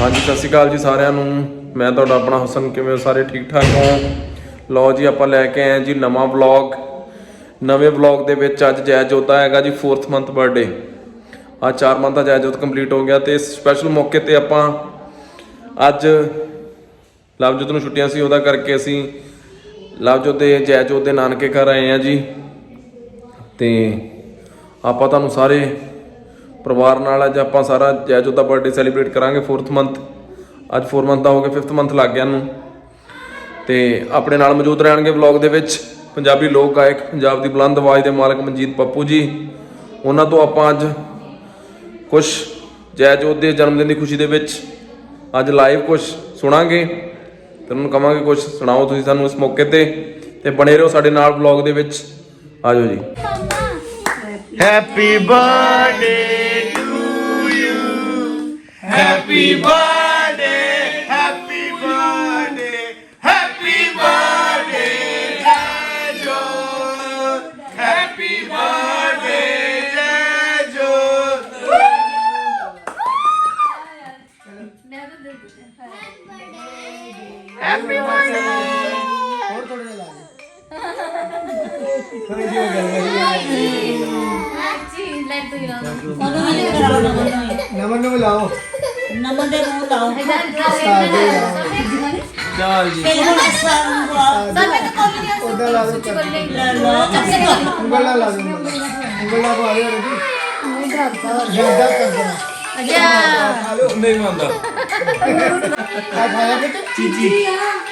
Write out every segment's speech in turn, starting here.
ਹਾਂਜੀ, ਸਤਿ ਸ਼੍ਰੀ ਅਕਾਲ ਜੀ ਸਾਰਿਆਂ ਨੂੰ। ਮੈਂ ਤੁਹਾਡਾ ਆਪਣਾ ਹਸਨ, ਕਿਵੇਂ ਹੋ ਸਾਰੇ? ਠੀਕ ਠਾਕ ਹੋ? ਲਓ ਜੀ, ਆਪਾਂ ਲੈ ਕੇ ਆਏ ਹਾਂ ਜੀ ਨਵਾਂ ਵਲੌਗ ਨਵੇਂ ਵਲੌਗ ਦੇ ਵਿੱਚ ਅੱਜ ਜੈ ਜੋਤਾ ਹੈਗਾ ਜੀ 4th ਮੰਥ ਬਰਥਡੇ ਆ 4 ਮੰਥ ਦਾ ਜੈ ਜੋਤ ਕੰਪਲੀਟ ਹੋ ਗਿਆ ਤੇ ਸਪੈਸ਼ਲ ਮੌਕੇ ਤੇ ਆਪਾਂ ਅੱਜ ਲਵਜੋਤ ਨੂੰ ਛੁੱਟੀਆਂ ਸੀ, ਉਹਦਾ ਕਰਕੇ ਅਸੀਂ ਲਵਜੋਤ ਦੇ, ਜੈ ਜੋਤ ਦੇ ਨਾਨਕੇ ਘਰ ਆਏ ਆ ਜੀ। ਤੇ ਆਪਾਂ ਤੁਹਾਨੂੰ ਸਾਰੇ ਪਰਿਵਾਰ ਨਾਲ ਅੱਜ ਆਪਾਂ ਸਾਰਾ ਜੈਜੋ ਦਾ ਬਰਥਡੇ ਸੈਲੀਬ੍ਰੇਟ ਕਰਾਂਗੇ 4th ਮੰਥ ਅੱਜ 4 ਮੰਥ ਦਾ ਹੋ ਗਿਆ 5th ਮੰਥ ਲੱਗ ਗਿਆ ਨੂੰ ਤੇ ਆਪਣੇ ਨਾਲ ਮੌਜੂਦ ਰਹਿਣਗੇ ਵਲੌਗ ਦੇ ਵਿੱਚ ਪੰਜਾਬੀ ਲੋਕ ਗਾਇਕ, ਪੰਜਾਬ ਦੀ ਬੁਲੰਦ ਆਵਾਜ਼ ਦੇ ਮਾਲਕ ਮਨਜੀਤ ਪੱਪੂ ਜੀ। ਉਹਨਾਂ ਤੋਂ ਆਪਾਂ ਅੱਜ ਕੁਝ ਜੈਜੋਤ ਦੇ ਜਨਮ ਦਿਨ ਦੀ ਖੁਸ਼ੀ ਦੇ ਵਿੱਚ ਅੱਜ ਲਾਈਵ ਕੁਝ ਸੁਣਾਂਗੇ। ਤੇ ਉਹਨਾਂ ਨੂੰ ਕਵਾਂਗੇ ਕੁਝ ਸੁਣਾਓ ਤੁਸੀਂ ਸਾਨੂੰ ਇਸ ਮੌਕੇ ਤੇ। ਤੇ ਬਣੇ ਰਹੋ ਸਾਡੇ ਨਾਲ ਵਲੌਗ ਦੇ ਵਿੱਚ। ਆਜੋ ਜੀ। Happy birthday Happy birthday. Happy birthday. Happy birthday, Jajo. Happy birthday, Jajo. Happy birthday. Naman ਨੂੰ ਬੁਲਾਓ ਨਮਨ ਦੇ ਮੂੰਹ ਲਾਓ ਚਾਲ ਜੀ ਪਹਿਲਾਂ ਨਸਾ ਉਹਦਾ ਲਾ ਦੋ ਲੈ ਲਓ ਉਂਗਲ ਨਾਲ ਲਾ ਦੋ ਉਂਗਲ ਨਾਲ ਪਾ ਲਿਓ ਰਜੀ ਜ਼ਿਆਦਾ ਕਰ ਦੇਣਾ ਨਹੀਂ ਮੰਨਦਾ ਆ ਖਾਇਆ ਕਿ ਚੀਜੀ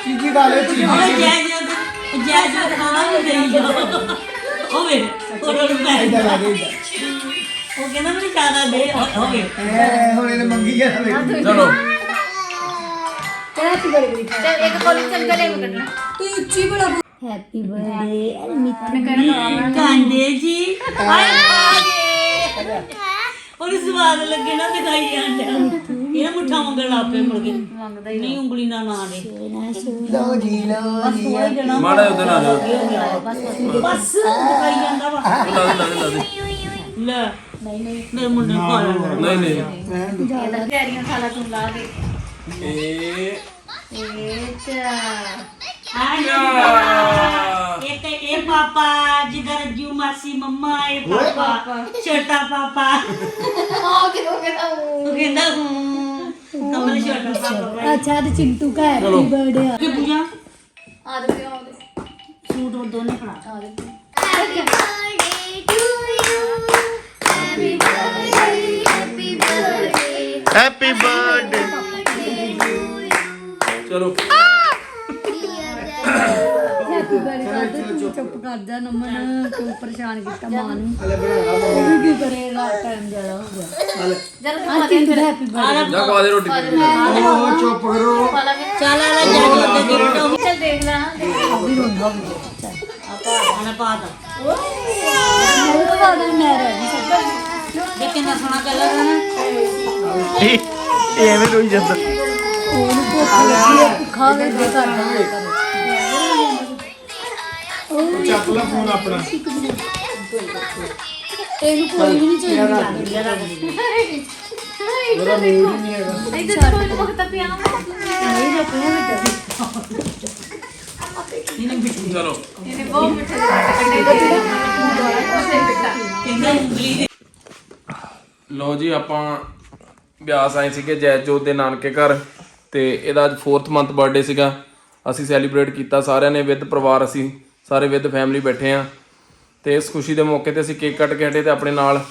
ਚੀਜੀ ਖਾ ਲੈ ਚੀਜੀ ਜੈ ਜੈ ਜੈ ਜੈ ਖਾਣਾ ਵੀ ਦੇਈ ਉਹ ਵੇ ਉਹ ਦੇ ਇਦਾਂ ਉਹ ਕਹਿੰਦਾ ਮੈਨੂੰ ਜ਼ਿਆਦਾ ਦੇ ਉਹ ਵੇ ਐ ਹੁਣ ਇਹਨੇ ਮੰਗੀ ਜਾਣਾ ਵੇਖੀ ਚਲੋ। ਹੈਪੀ ਬਰਥਡੇ ਮਿੱਠੂ ਕਾਂਦੇ ਜੀ। ਹਾਏ ਹਾਏ। ਉਹਨੂੰ ਸਵਾਦ ਲੱਗੇ ਨਾ ਦਿਖਾਈ ਜਾਂਦਾ ਇਹ ਮੁੱਠਾ ਮੰਗਣ ਲੱਪੇ ਮੁੜ ਕੇ। ਨਹੀਂ ਉਂਗਲੀ ਨਾਲ ਨਾ ਦੇ। ਲਓ ਜੀ ਲਓ ਜੀ। ਮਾੜਾ ਉਧਰ ਆ ਜਾਓ ਬਸ ਦਿਖਾਈ ਜਾਂਦਾ ਵਾ। ਲਾ ਦੇ ਲਾ ਦੇ। ਲਾ। ਦੇ ਲੈ ਨਹੀਂ ਨਹੀਂ। ਮੇਰੇ ਮੁੰਡੇ ਨੂੰ ਖਾ ਲੈਣਾ ਨਹੀਂ ਨਹੀਂ। ਇਹ ਇੱਕ ਇਹ ਪਾਪਾ ਜਿਧਰ ਜੂ ਮਾਸੀ ਮੰਮਾ ਇਹ ਪਾਪਾ ਛੋਟਾ ਪਾਪਾ। ਉਹ ਕਹਿੰਦਾ ਹੂੰ। ਕਮਲ ਛੋਟਾ ਪਾਪਾ ਅੱਛਾ ਤੇ ਚਿੰਟੂ ਦਾ ਹੈਪੀ ਬਰਥਡੇ ਕਿ ਪੂਜਾ? ਸੂਟ ਉਹ ਦੋਨੇ ਫੜਾ। Happy birthday. ਚਲੋ। ਹੈਪੀ ਬਰਥਡੇ ਤੂੰ ਚੁੱਪ ਕਰ ਜਾ ਨਮਨ ਤੂੰ ਪਰੇਸ਼ਾਨ ਕੀਤਾ ਮਾਂ ਨੂੰ। ਉਹ ਵੀ ਕੀ ਕਰੇਗਾ ਟਾਈਮ ਜ਼ਿਆਦਾ ਹੋ ਗਿਆ। ਜਰਾ ਚਿੰਟੂ ਦਾ ਹੈਪੀ ਬਰਥਡੇ ਜਾ ਖਵਾ ਦੇ ਰੋਟੀ। ਉਹ ਚੁੱਪ ਕਰੋ। ਚੱਲ ਆ ਜਾ ਗਿਫਟ ਹੋ ਚੱਲ ਦੇਖ ਲੈ। ਅਭੀ ਰੋਂਦਾ ਵੀ ਆਣਾ ਪਾਤਾ ਮੇਰੇ ਤੋਂ ਬਾਅਦ ਮੈਂ ਰਹਿ ਗਈ ਸਭ ਇਹ ਕਿੰਨਾ ਸੋਹਣਾ ਕਲਰ ਹੈ ਨਾ। ਇਹ ਐਵੇਂ ਰੋਈ ਜਾਂਦਾ। ਉਹਨੂੰ ਭੁੱਖ ਲੱਗੀ ਹੈ ਭੁੱਖਾ ਵੇ ਦੇ ਕਰਦਾ ਚੱਕ ਲੈ ਫੋਨ ਆਪਣਾ। ਇਹਨੂੰ ਕੋਈ ਵੀ ਨਹੀਂ ਚਾਹੀਦਾ। ਉਹਦਾ ਮੂਡ ਹੀ ਨਹੀਂ ਹੈਗਾ। ਨਹੀਂ ਰੱਖਣਾ ਬੇਟਾ ਚਲੋ। ਕਹਿੰਦਾ ਉਂਗਲੀ ਦੇ। ਲੋ ਜੀ ਆਪਾਂ ਬਿਆਸ ਆਏ ਸੀਗੇ ਜੈਜੋਤ ਦੇ ਨਾਨਕੇ ਘਰ ਤੇ ਇਹਦਾ ਅੱਜ 4th ਮੰਥ ਬਰਥਡੇ ਸੀਗਾ। ਅਸੀਂ ਸੈਲੀਬ੍ਰੇਟ ਕੀਤਾ ਸਾਰਿਆਂ ਨੇ ਵਿਦ ਪਰਿਵਾਰ ਅਸੀਂ ਸਾਰੇ ਵਿਦ ਫੈਮਿਲੀ ਬੈਠੇ ਆ ਤੇ ਇਸ ਖੁਸ਼ੀ ਦੇ ਮੌਕੇ ਤੇ ਅਸੀਂ ਕੇਕ ਕੱਟ ਕੇ ਹਟੇ ਤੇ ਆਪਣੇ ਨਾਲ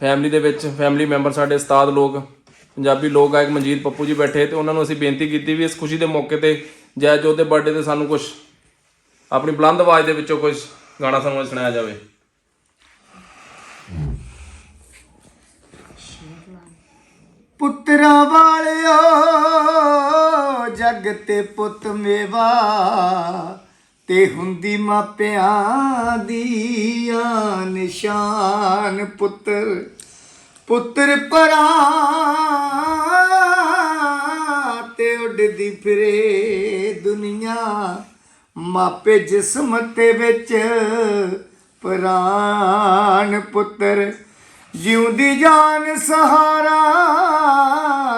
ਫੈਮਿਲੀ ਦੇ ਵਿੱਚ ਫੈਮਿਲੀ ਮੈਂਬਰ ਸਾਡੇ ਉਸਤਾਦ ਲੋਕ ਪੰਜਾਬੀ ਲੋਕ ਗਾਇਕ ਮਨਜੀਤ ਪੱਪੂ ਜੀ ਬੈਠੇ ਤੇ ਉਹਨਾਂ ਨੂੰ ਅਸੀਂ ਬੇਨਤੀ ਕੀਤੀ ਵੀ ਇਸ ਖੁਸ਼ੀ ਦੇ ਮੌਕੇ ਤੇ ਜੈਜੋਤ ਦੇ ਬਰਥਡੇ ਤੇ ਸਾਨੂੰ ਕੁਝ ਆਪਣੀ ਬੁਲੰਦ ਆਵਾਜ਼ ਦੇ ਵਿੱਚੋਂ ਕੁਝ ਗਾਣਾ ਸਾਨੂੰ ਸੁਣਾਇਆ ਜਾਵੇ। ਪੁੱਤਰਾਂ ਵਾਲਿਓ, ਜਗ ਤੇ ਪੁੱਤ ਮੇਵਾ, ਤੇ ਹੁੰਦੀ ਮਾਪਿਆਂ ਦੀ ਆ ਨਿਸ਼ਾਨ ਪੁੱਤਰ ਪੁੱਤਰ ਪਰਾਂ ਉੱਡਦੀ ਫਿਰੇ ਦੁਨੀਆ, ਮਾਪੇ ਜਿਸਮ ਤੇ ਵਿੱਚ ਪ੍ਰਾਨ ਪੁੱਤਰ। ਜਿਉਂਦੀ ਜਾਨ ਸਹਾਰਾ,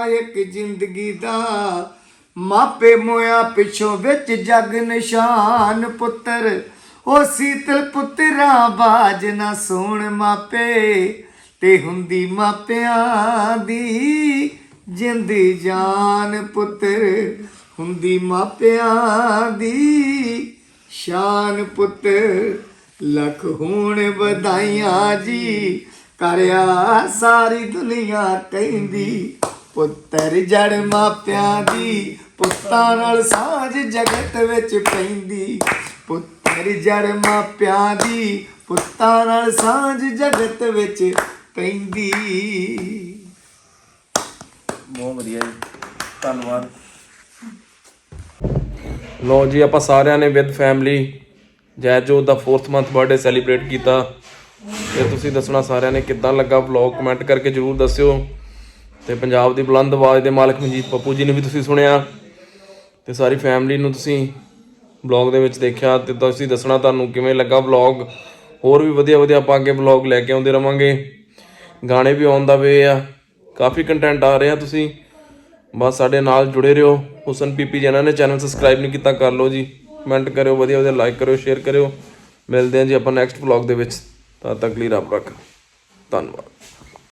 ਇੱਕ ਜ਼ਿੰਦਗੀ ਦਾ ਮਾਪੇ ਮੋਇਆ ਪਿਛੋਂ ਵਿੱਚ ਜਗ ਨਿਸ਼ਾਨ ਪੁੱਤਰ। ਉਹ ਸੀਤਲ ਪੁੱਤਰਾ, ਬਾਜ ਨਾ ਸੋਣ ਮਾਪੇ, ਤੇ ਹੁੰਦੀ ਮਾਪਿਆਂ ਦੀ ਜਿੰਦੀ ਜਾਨ ਪੁੱਤਰ ਹੁੰਦੀ ਮਾਪਿਆਂ ਦੀ ਸ਼ਾਨ ਪੁੱਤਰ, ਲੱਖ ਹੋਣ ਵਧਾਈਆਂ ਜੀ ਕਰਿਆ ਸਾਰੀ ਦੁਨੀਆ ਕਹਿੰਦੀ। ਪੁੱਤਰ ਜੜ ਮਾਪਿਆਂ ਦੀ, ਪੁੱਤਾਂ ਨਾਲ ਸਾਂਝ ਜਗਤ ਵਿੱਚ ਪੈਂਦੀ। ਪੁੱਤਰ ਜੜ ਮਾਪਿਆਂ ਦੀ, ਪੁੱਤਾਂ ਨਾਲ ਸਾਂਝ ਜਗਤ ਵਿੱਚ ਪੈਂਦੀ। ਬਹੁਤ ਵਧੀਆ ਜੀ। ਧੰਨਵਾਦ। ਲੋ ਜੀ, ਆਪਾਂ ਸਾਰਿਆਂ ਨੇ ਵਿਦ ਫੈਮਿਲੀ ਜੈਜੋ ਦਾ 4th ਮੰਥ ਬਰਥਡੇ ਸੈਲੀਬ੍ਰੇਟ ਕੀਤਾ। ਤੇ ਤੁਸੀਂ ਦੱਸਣਾ ਸਾਰਿਆਂ ਨੇ ਕਿੱਦਾਂ ਲੱਗਾ ਵਲੌਗ ਕਮੈਂਟ ਕਰਕੇ ਜਰੂਰ ਦੱਸਿਓ। ਤੇ ਪੰਜਾਬ ਦੀ ਬੁਲੰਦ ਆਵਾਜ਼ ਦੇ ਮਾਲਕ ਮਨਜੀਤ ਪੱਪੂ ਜੀ ਨੂੰ ਵੀ ਤੁਸੀਂ ਸੁਣਿਆ। ਤੇ ਸਾਰੀ ਫੈਮਿਲੀ ਨੂੰ ਤੁਸੀਂ ਵਲੌਗ ਦੇ ਵਿੱਚ ਦੇਖਿਆ। ਤੇ ਤੁਸੀਂ ਦੱਸਣਾ ਤੁਹਾਨੂੰ ਕਿਵੇਂ ਲੱਗਾ ਵਲੌਗ ਹੋਰ ਵੀ ਵਧੀਆ ਵਧੀਆ ਆਪਾਂ ਅੱਗੇ ਵਲੌਗ ਲੈ ਕੇ ਆਉਂਦੇ ਰਵਾਂਗੇ। ਗਾਣੇ ਵੀ ਆਉਣ ਦਾ ਵੇ ਆ। ਕਾਫੀ ਕੰਟੈਂਟ ਆ ਰਿਹਾ ਤੁਸੀਂ। ਬਸ ਸਾਡੇ ਨਾਲ ਜੁੜੇ ਰਹੋ। ਹੁਸਨ ਪੀਪੀ ਜਿਹਨਾਂ ਨੇ ਚੈਨਲ ਸਬਸਕ੍ਰਾਈਬ ਨਹੀਂ ਕੀਤਾ, ਕਰ ਲਓ ਜੀ। ਕਮੈਂਟ ਕਰਿਓ, ਵਧੀਆ ਵਧੀਆ ਲਾਈਕ ਕਰਿਓ ਸ਼ੇਅਰ ਕਰਿਓ। ਮਿਲਦੇ ਹਾਂ ਜੀ ਆਪਾਂ ਨੈਕਸਟ ਵਲੌਗ ਦੇ ਵਿੱਚ। ਤਦ ਤੱਕ ਲਈ ਰੱਬ ਰੱਖ। ਧੰਨਵਾਦ।